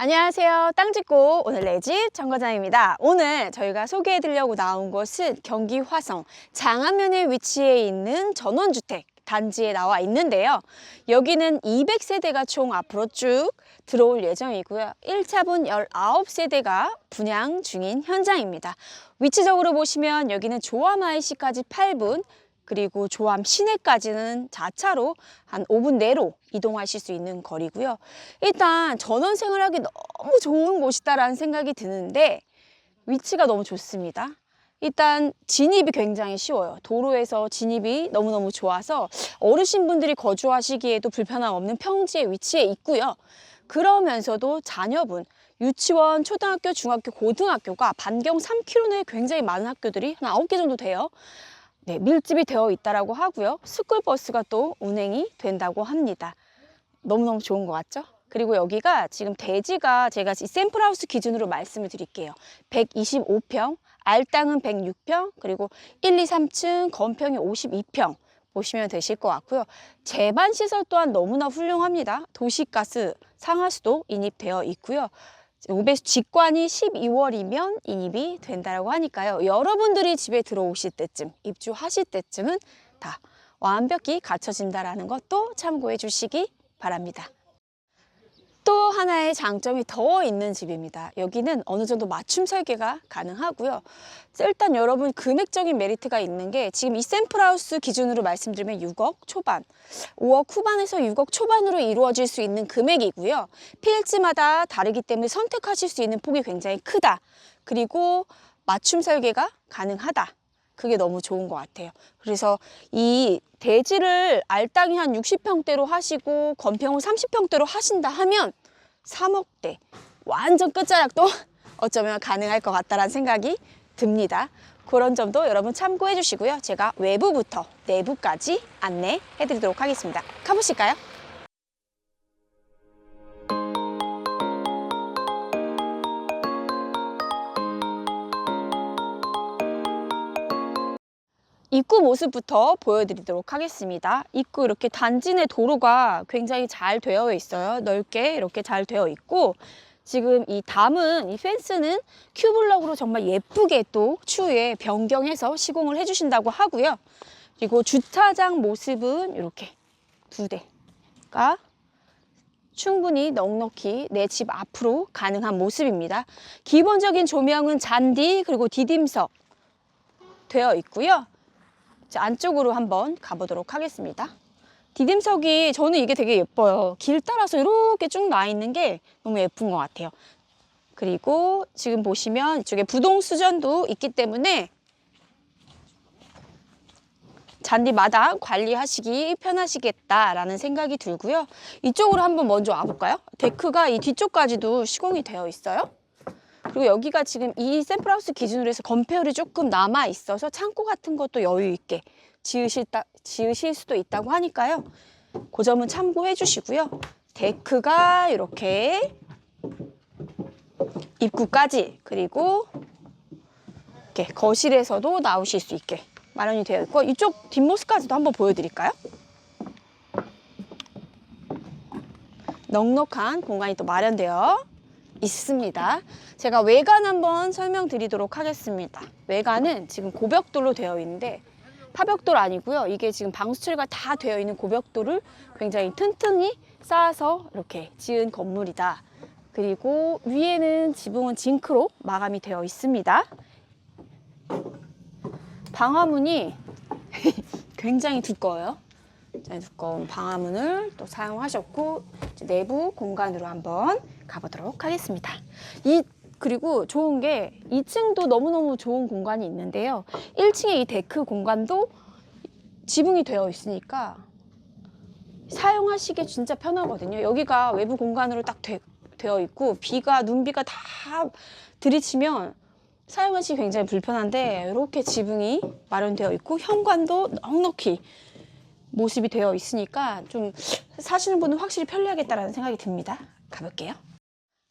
안녕하세요. 땅짓고 오늘 내집 정거장입니다. 오늘 저희가 소개해드리려고 나온 곳은 경기 화성 장안면에 위치해 있는 전원주택 단지에 나와 있는데요. 여기는 200세대가 총 앞으로 쭉 들어올 예정이고요. 1차분 19세대가 분양 중인 현장입니다. 위치적으로 보시면 여기는 IC까지 8분, 그리고 조암 시내까지는 자차로 한 5분 내로 이동하실 수 있는 거리고요. 일단 전원 생활하기 너무 좋은 곳이다라는 생각이 드는데 위치가 너무 좋습니다. 일단 진입이 굉장히 쉬워요. 도로에서 진입이 너무너무 좋아서 어르신분들이 거주하시기에도 불편함 없는 평지에 위치해 있고요. 그러면서도 자녀분, 유치원, 초등학교, 중학교, 고등학교가 반경 3km 내에 굉장히 많은 학교들이 한 9개 정도 돼요. 네, 밀집이 되어 있다라고 하고요. 스쿨버스가 또 운행이 된다고 합니다. 너무너무 좋은 것 같죠? 그리고 여기가 지금 대지가 제가 이 샘플하우스 기준으로 말씀을 드릴게요. 125평, 알땅은 106평, 그리고 1, 2, 3층 건평이 52평 보시면 되실 것 같고요. 제반 시설 또한 너무나 훌륭합니다. 도시가스, 상하수도 인입되어 있고요. 우배수 직관이 12월이면 인입이 된다고 하니까요. 여러분들이 집에 들어오실 때쯤, 입주하실 때쯤은 다 완벽히 갖춰진다라는 것도 참고해 주시기 바랍니다. 또 하나의 장점이 더 있는 집입니다. 여기는 어느 정도 맞춤 설계가 가능하고요. 일단 여러분 금액적인 메리트가 있는 게 지금 이 샘플하우스 기준으로 말씀드리면 6억 초반, 5억 후반에서 6억 초반으로 이루어질 수 있는 금액이고요. 필지마다 다르기 때문에 선택하실 수 있는 폭이 굉장히 크다. 그리고 맞춤 설계가 가능하다. 그게 너무 좋은 것 같아요. 그래서 이 대지를 알땅이 한 60평대로 하시고 건평을 30평대로 하신다 하면 3억대 완전 끝자락도 어쩌면 가능할 것 같다라는 생각이 듭니다. 그런 점도 여러분 참고해 주시고요. 제가 외부부터 내부까지 안내해 드리도록 하겠습니다. 가보실까요? 입구 모습부터 보여드리도록 하겠습니다. 입구 이렇게 단지 내 도로가 굉장히 잘 되어 있어요. 넓게 이렇게 잘 되어 있고 지금 이 담은 이 펜스는 큐블럭으로 정말 예쁘게 또 추후에 변경해서 시공을 해주신다고 하고요. 그리고 주차장 모습은 이렇게 두 대가 충분히 넉넉히 내 집 앞으로 가능한 모습입니다. 기본적인 조명은 잔디 그리고 디딤석 되어 있고요. 자, 안쪽으로 한번 가보도록 하겠습니다. 디딤석이 저는 이게 되게 예뻐요. 길 따라서 이렇게 쭉 나 있는 게 너무 예쁜 것 같아요. 그리고 지금 보시면 이쪽에 부동 수전도 있기 때문에 잔디마다 관리하시기 편하시겠다라는 생각이 들고요. 이쪽으로 한번 먼저 와볼까요? 데크가 이 뒤쪽까지도 시공이 되어 있어요. 그리고 여기가 지금 이 샘플하우스 기준으로 해서 건폐율이 조금 남아 있어서 창고 같은 것도 여유 있게 지으실, 따, 지으실 수도 있다고 하니까요. 그 점은 참고해 주시고요. 데크가 이렇게 입구까지 그리고 이렇게 거실에서도 나오실 수 있게 마련이 되어 있고 이쪽 뒷모습까지도 한번 보여드릴까요? 넉넉한 공간이 또 마련되어 있습니다. 제가 외관 한번 설명드리도록 하겠습니다. 외관은 지금 고벽돌로 되어 있는데 타벽돌 아니고요. 이게 지금 방수철과 다 되어 있는 고벽돌을 굉장히 튼튼히 쌓아서 이렇게 지은 건물이다. 그리고 위에는 지붕은 징크로 마감이 되어 있습니다. 방화문이 굉장히 두꺼워요. 굉장히 두꺼운 방화문을 또 사용하셨고 이제 내부 공간으로 한번 가보도록 하겠습니다. 이 그리고 좋은 게 2층도 너무너무 좋은 공간이 있는데요. 1층에 이 데크 공간도 지붕이 되어 있으니까 사용하시기 진짜 편하거든요. 여기가 외부 공간으로 딱 되, 되어 있고 비가 눈비가 다 들이치면 사용하시기 굉장히 불편한데 이렇게 지붕이 마련되어 있고 현관도 넉넉히 모습이 되어 있으니까 좀 사시는 분은 확실히 편리하겠다라는 생각이 듭니다. 가볼게요.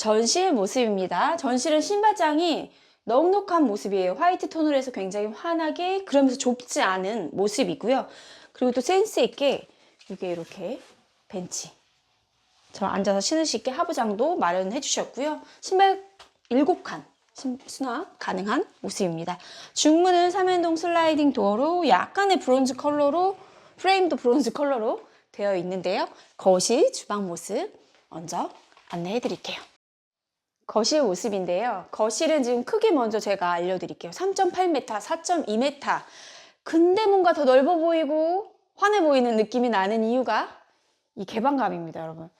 전시의 모습입니다. 전실은 신발장이 넉넉한 모습이에요. 화이트 톤으로 해서 굉장히 환하게 그러면서 좁지 않은 모습이고요. 그리고 또 센스 있게 이게 이렇게 벤치. 저 앉아서 신을 수 있게 하부장도 마련해 주셨고요. 신발 7칸 수납 가능한 모습입니다. 중문은 삼연동 슬라이딩 도어로 약간의 브론즈 컬러로 프레임도 브론즈 컬러로 되어 있는데요. 거실 주방 모습 먼저 안내해 드릴게요. 거실 모습인데요. 거실은 지금 크기 먼저 제가 알려드릴게요. 3.8m, 4.2m. 근데 뭔가 더 넓어 보이고 환해 보이는 느낌이 나는 이유가 이 개방감입니다, 여러분.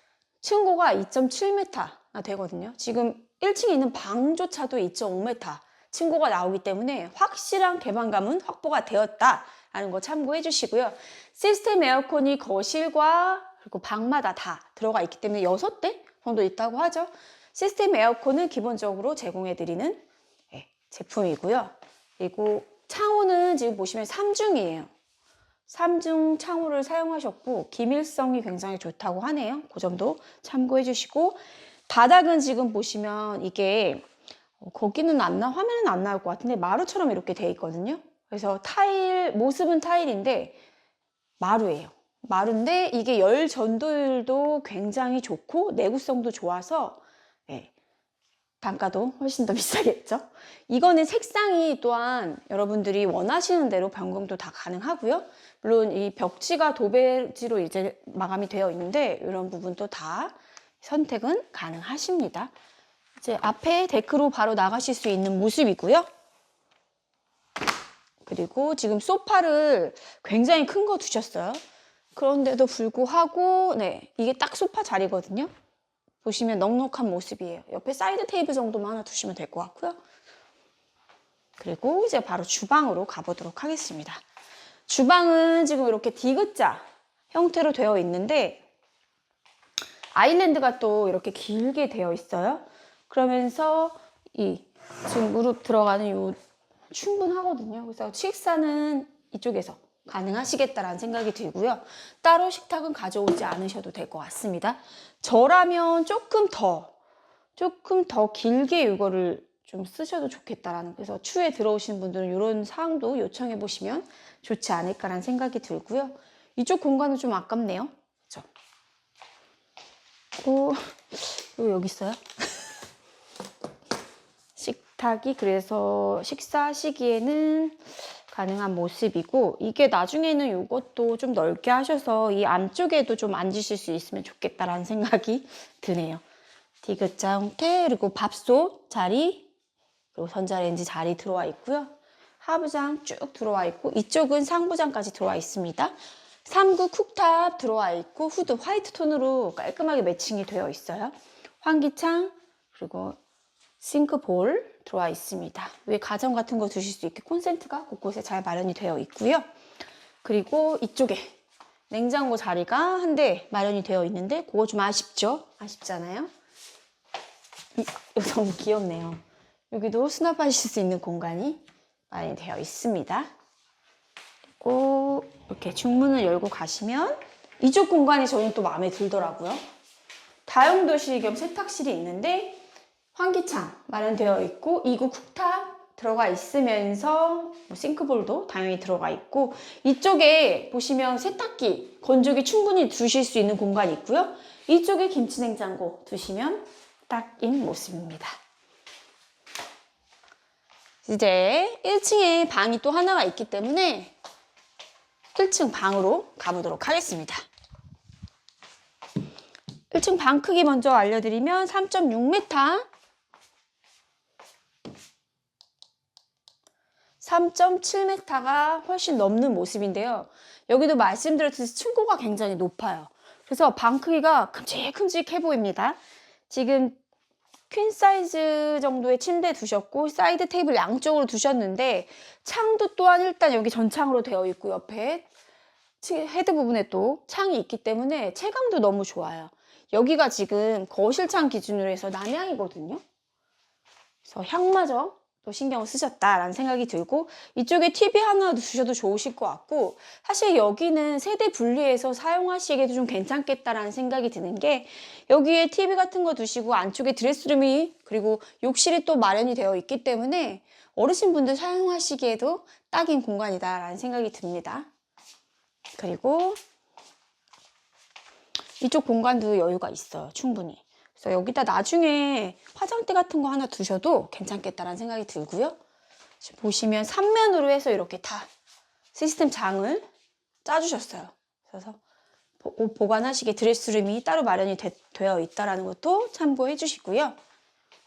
층고가 2.7m나 되거든요. 지금 1층에 있는 방조차도 2.5m 층고가 나오기 때문에 확실한 개방감은 확보가 되었다라는 거 참고해 주시고요. 시스템 에어컨이 거실과 그리고 방마다 다 들어가 있기 때문에 6대 정도 있다고 하죠. 시스템 에어컨은 기본적으로 제공해 드리는 예, 제품이고요. 그리고 창호는 지금 보시면 3중이에요. 3중 창호를 사용하셨고 기밀성이 굉장히 좋다고 하네요. 그 점도 참고해 주시고 바닥은 지금 보시면 이게 어, 거기는 안 나, 화면은 안 나올 것 같은데 마루처럼 이렇게 돼 있거든요. 그래서 타일, 모습은 타일인데 마루예요. 마루인데 이게 열 전도율도 굉장히 좋고 내구성도 좋아서 예, 단가도 훨씬 더 비싸겠죠. 이거는 색상이 또한 여러분들이 원하시는 대로 변경도 다 가능하고요. 물론 이 벽지가 도배지로 이제 마감이 되어 있는데 이런 부분도 다 선택은 가능하십니다. 이제 앞에 데크로 바로 나가실 수 있는 모습이고요. 그리고 지금 소파를 굉장히 큰 거 두셨어요. 그런데도 불구하고 네 이게 딱 소파 자리거든요. 보시면 넉넉한 모습이에요. 옆에 사이드 테이블 정도만 하나 두시면 될 것 같고요. 그리고 이제 바로 주방으로 가보도록 하겠습니다. 주방은 지금 이렇게 디귿자 형태로 되어 있는데 아일랜드가 또 이렇게 길게 되어 있어요. 그러면서 이 지금 무릎 들어가는 요 충분하거든요. 그래서 식사는 이쪽에서 가능하시겠다라는 생각이 들고요. 따로 식탁은 가져오지 않으셔도 될 것 같습니다. 저라면 조금 더, 조금 더 길게 이거를 좀 쓰셔도 좋겠다라는 그래서 추에 들어오시는 분들은 이런 사항도 요청해 보시면 좋지 않을까라는 생각이 들고요. 이쪽 공간은 좀 아깝네요. 그렇죠? 오, 이거 여기 있어요? 식탁이 그래서 식사하시기에는 가능한 모습이고 이게 나중에는 이것도 좀 넓게 하셔서 이 안쪽에도 좀 앉으실 수 있으면 좋겠다라는 생각이 드네요. 디귿자 형태 그리고 밥솥 자리 그리고 전자레인지 자리 들어와 있고요. 하부장 쭉 들어와 있고 이쪽은 상부장까지 들어와 있습니다. 3구 쿡탑 들어와 있고 후드 화이트 톤으로 깔끔하게 매칭이 되어 있어요. 환기창 그리고 싱크볼 들어와 있습니다. 위에 가전 같은 거 두실 수 있게 콘센트가 곳곳에 잘 마련이 되어 있고요. 그리고 이쪽에 냉장고 자리가 한 대 마련이 되어 있는데 그거 좀 아쉽죠? 아쉽잖아요? 이, 너무 귀엽네요. 여기도 수납하실 수 있는 공간이 마련이 되어 있습니다. 그리고 이렇게 중문을 열고 가시면 이쪽 공간이 저는 또 마음에 들더라고요. 다용도실 겸 세탁실이 있는데 환기창 마련되어 있고 이구 쿡탑 들어가 있으면서 뭐 싱크볼도 당연히 들어가 있고 이쪽에 보시면 세탁기, 건조기 충분히 두실 수 있는 공간이 있고요. 이쪽에 김치냉장고 두시면 딱인 모습입니다. 이제 1층에 방이 또 하나가 있기 때문에 1층 방으로 가보도록 하겠습니다. 1층 방 크기 먼저 알려드리면 3.6m 3.7m가 훨씬 넘는 모습인데요. 여기도 말씀드렸듯이 층고가 굉장히 높아요. 그래서 방 크기가 큼직큼직해 보입니다. 지금 퀸 사이즈 정도의 침대 두셨고 사이드 테이블 양쪽으로 두셨는데 창도 또한 일단 여기 전창으로 되어 있고 옆에 헤드 부분에 또 창이 있기 때문에 체감도 너무 좋아요. 여기가 지금 거실창 기준으로 해서 남향이거든요. 그래서 향마저 또 신경을 쓰셨다라는 생각이 들고 이쪽에 TV 하나 두셔도 좋으실 것 같고 사실 여기는 세대 분리해서 사용하시기에도 좀 괜찮겠다라는 생각이 드는 게 여기에 TV 같은 거 두시고 안쪽에 드레스룸이 그리고 욕실이 또 마련이 되어 있기 때문에 어르신분들 사용하시기에도 딱인 공간이다라는 생각이 듭니다. 그리고 이쪽 공간도 여유가 있어요. 충분히. 그래서 여기다 나중에 화장대 같은 거 하나 두셔도 괜찮겠다라는 생각이 들고요. 보시면 삼면으로 해서 이렇게 다 시스템 장을 짜주셨어요. 그래서 보- 옷 보관하시기에 드레스룸이 따로 마련이 되, 되어 있다는 것도 참고해 주시고요.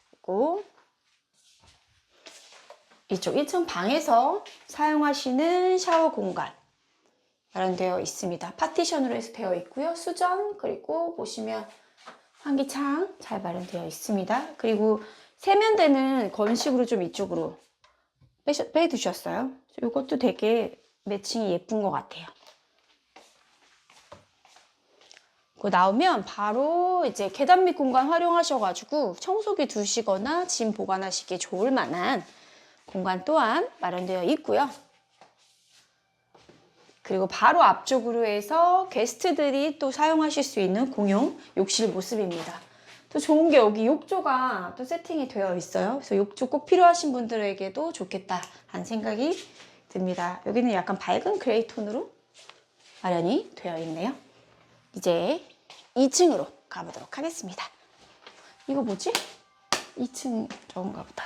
그리고 이쪽 1층 방에서 사용하시는 샤워 공간 마련되어 있습니다. 파티션으로 해서 되어 있고요. 수전 그리고 보시면 환기창 잘 마련되어 있습니다. 그리고 세면대는 건식으로 좀 이쪽으로 빼두셨어요. 이것도 되게 매칭이 예쁜 것 같아요. 그 나오면 바로 이제 계단 밑 공간 활용하셔가지고 청소기 두시거나 짐 보관하시기에 좋을 만한 공간 또한 마련되어 있고요. 그리고 바로 앞쪽으로 해서 게스트들이 또 사용하실 수 있는 공용 욕실 모습입니다. 또 좋은 게 여기 욕조가 또 세팅이 되어 있어요. 그래서 욕조 꼭 필요하신 분들에게도 좋겠다 하는 생각이 듭니다. 여기는 약간 밝은 그레이 톤으로 마련이 되어 있네요. 이제 2층으로 가보도록 하겠습니다. 이거 뭐지? 2층 저건가 보다.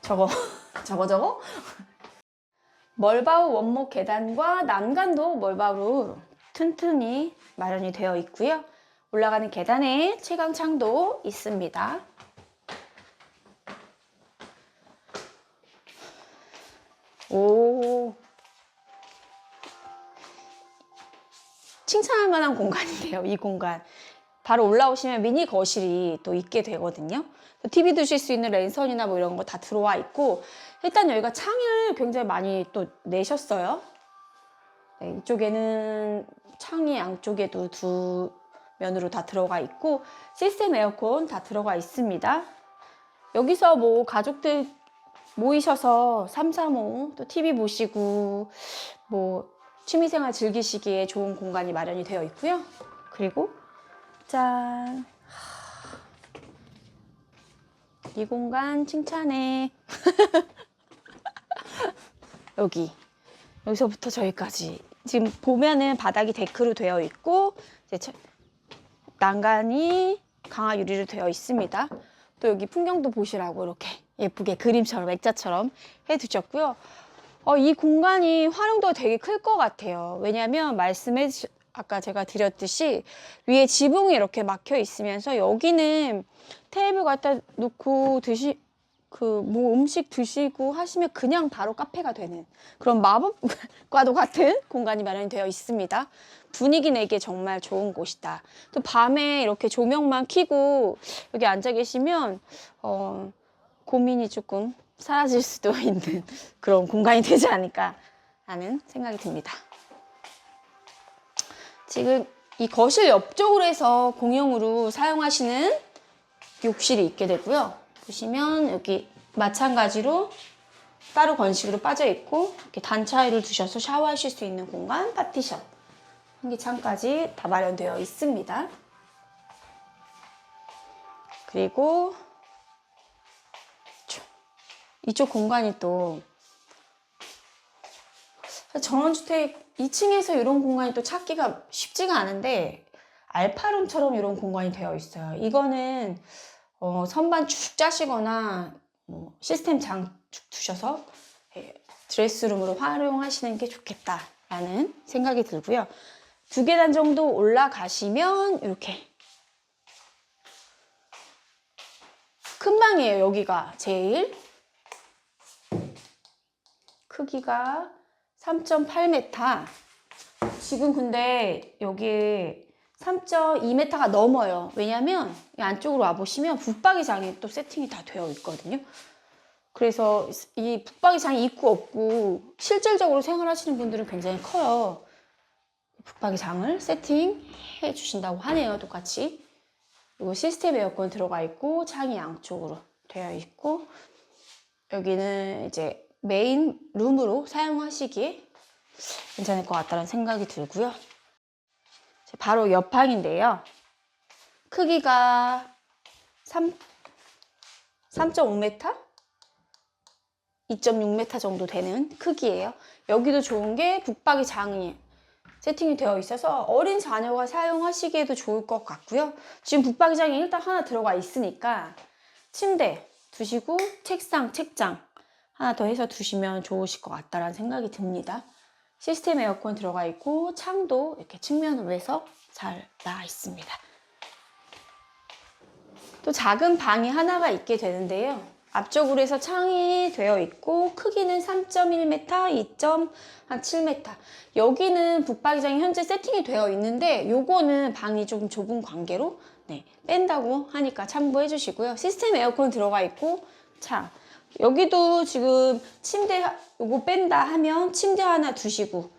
저거, 저거, 저거? 멀바우 원목 계단과 난간도 멀바우로 튼튼히 마련이 되어 있고요. 올라가는 계단에 채광창도 있습니다. 오. 칭찬할 만한 공간인데요, 이 공간. 바로 올라오시면 미니 거실이 또 있게 되거든요. TV 두실 수 있는 랜선이나 뭐 이런 거 다 들어와 있고, 일단 여기가 창을 굉장히 많이 또 내셨어요. 네, 이쪽에는 창이 양쪽에도 두 면으로 다 들어가 있고, 시스템 에어컨 다 들어가 있습니다. 여기서 뭐 가족들 모이셔서 335, 또 TV 보시고, 뭐 취미생활 즐기시기에 좋은 공간이 마련이 되어 있고요. 그리고 짠. 이 공간 칭찬해. 여기. 여기서부터 저기까지. 지금 보면은 바닥이 데크로 되어 있고, 이제 처- 난간이 강화 유리로 되어 있습니다. 또 여기 풍경도 보시라고 이렇게 예쁘게 그림처럼 액자처럼 해두셨고요. 어, 이 공간이 활용도가 되게 클 것 같아요. 왜냐하면 말씀해 주- 아까 제가 드렸듯이 위에 지붕이 이렇게 막혀 있으면서 여기는 테이블 갖다 놓고 드시 그 뭐 음식 드시고 하시면 그냥 바로 카페가 되는 그런 마법과도 같은 공간이 마련이 되어 있습니다. 분위기 내기에 정말 좋은 곳이다. 또 밤에 이렇게 조명만 켜고 여기 앉아 계시면 어, 고민이 조금 사라질 수도 있는 그런 공간이 되지 않을까 하는 생각이 듭니다. 지금 이 거실 옆쪽으로 해서 공용으로 사용하시는 욕실이 있게 되고요. 보시면 여기 마찬가지로 따로 건식으로 빠져 있고 이렇게 단차이를 두셔서 샤워하실 수 있는 공간 파티션 환기창까지 다 마련되어 있습니다. 그리고 이쪽 공간이 또 전원주택 2층에서 이런 공간이 또 찾기가 쉽지가 않은데 알파룸처럼 이런 공간이 되어 있어요. 이거는 어, 선반 쭉 짜시거나 뭐 시스템 장쭉 두셔서 예, 드레스룸으로 활용하시는 게 좋겠다라는 생각이 들고요. 두 계단 정도 올라가시면 이렇게 큰 방이에요. 여기가 제일 크기가 3.8m. 지금 근데 여기에 3.2m가 넘어요. 왜냐면 이 안쪽으로 와보시면 붙박이장이 또 세팅이 다 되어 있거든요. 그래서 이 붙박이장이 있고 없고 실질적으로 생활하시는 분들은 굉장히 커요. 붙박이장을 세팅해 주신다고 하네요. 똑같이. 그리고 시스템 에어컨 들어가 있고 창이 양쪽으로 되어 있고 여기는 이제 메인 룸으로 사용하시기에 괜찮을 것 같다는 생각이 들고요. 바로 옆방인데요. 크기가 3, 3.5m? 2.6m 정도 되는 크기예요. 여기도 좋은 게 북박이 장이 세팅이 되어 있어서 어린 자녀가 사용하시기에도 좋을 것 같고요. 지금 붙박이 장이 일단 하나 들어가 있으니까 침대 두시고 책상, 책장 하나 더 해서 두시면 좋으실 것 같다라는 생각이 듭니다. 시스템 에어컨 들어가 있고 창도 이렇게 측면으로 해서 잘 나와 있습니다. 또 작은 방이 하나가 있게 되는데요. 앞쪽으로 해서 창이 되어 있고 크기는 3.1m, 2.7m. 여기는 붙박이장이 현재 세팅이 되어 있는데 요거는 방이 조금 좁은 관계로 네, 뺀다고 하니까 참고해 주시고요. 시스템 에어컨 들어가 있고 창. 여기도 지금 침대 하- 요거 뺀다 하면 침대 하나 두시고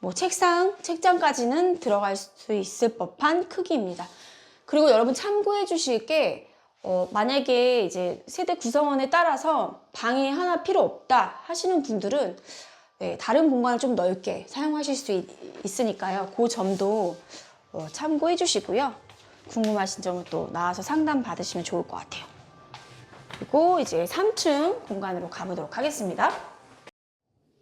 뭐 책상, 책장까지는 들어갈 수 있을 법한 크기입니다. 그리고 여러분 참고해 주실 게 어, 만약에 이제 세대 구성원에 따라서 방이 하나 필요 없다 하시는 분들은 네, 다른 공간을 좀 넓게 사용하실 수 있, 으니까요그 점도 어, 참고해 주시고요. 궁금하신 점은 또 나와서 상담 받으시면 좋을 것 같아요. 그리고 이제 3층 공간으로 가보도록 하겠습니다.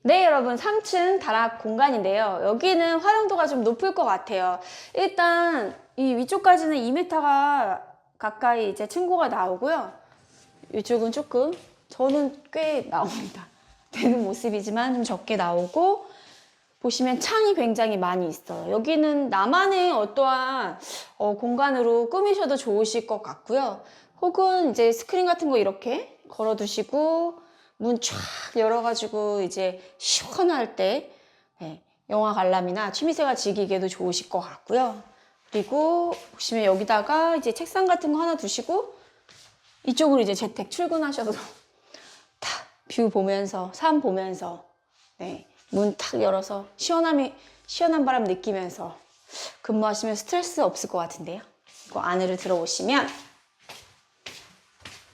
네, 여러분 3층 다락 공간인데요. 여기는 활용도가 좀 높을 것 같아요. 일단 이 위쪽까지는 2m가 가까이 이제 층고가 나오고요. 이쪽은 조금 저는 꽤 나옵니다. 되는 모습이지만 좀 적게 나오고 보시면 창이 굉장히 많이 있어요. 여기는 나만의 어떠한 어, 공간으로 꾸미셔도 좋으실 것 같고요. 혹은 이제 스크린 같은 거 이렇게 걸어 두시고 문 쫙 열어가지고 이제 시원할 때 네, 영화 관람이나 취미생활 즐기기에도 좋으실 것 같고요. 그리고 보시면 여기다가 이제 책상 같은 거 하나 두시고 이쪽으로 이제 재택 출근하셔도 다 뷰 보면서 산 보면서 네, 문 탁 열어서 시원함이 시원한 바람 느끼면서 근무하시면 스트레스 없을 것 같은데요. 그 안으로 들어오시면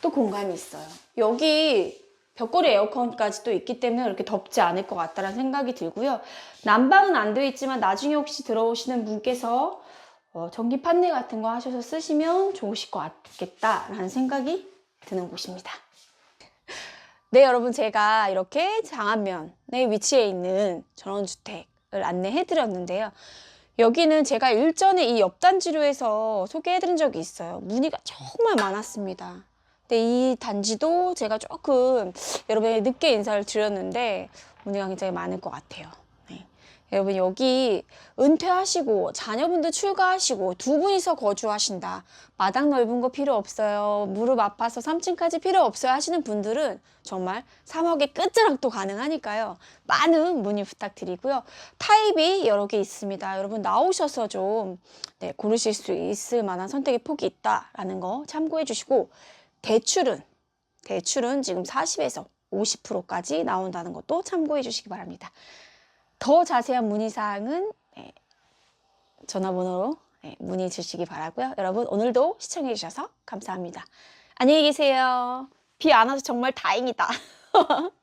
또 공간이 있어요. 여기 벽걸이 에어컨까지 또 있기 때문에 그렇게 덥지 않을 것 같다는 생각이 들고요. 난방은 안 되어 있지만 나중에 혹시 들어오시는 분께서 어, 전기 판넬 같은 거 하셔서 쓰시면 좋으실 것 같겠다라는 생각이 드는 곳입니다. 네, 여러분 제가 이렇게 장안면에 위치해 있는 전원주택을 안내해 드렸는데요. 여기는 제가 일전에 이 옆단지로 해서 소개해 드린 적이 있어요. 문의가 정말 많았습니다. 근데 이 단지도 제가 조금 여러분에게 늦게 인사를 드렸는데 문의가 굉장히 많을 것 같아요. 네. 여러분 여기 은퇴하시고 자녀분들 출가하시고 두 분이서 거주하신다. 마당 넓은 거 필요 없어요. 무릎 아파서 3층까지 필요 없어요 하시는 분들은 정말 3억의 끝자락도 가능하니까요. 많은 문의 부탁드리고요. 타입이 여러 개 있습니다. 여러분 나오셔서 좀 네, 고르실 수 있을 만한 선택의 폭이 있다라는 거 참고해 주시고 대출은 대출은 지금 40에서 50%까지 나온다는 것도 참고해 주시기 바랍니다. 더 자세한 문의 사항은 네, 전화번호로 네, 문의 주시기 바라고요. 여러분 오늘도 시청해 주셔서 감사합니다. 안녕히 계세요. 비 안 와서 정말 다행이다.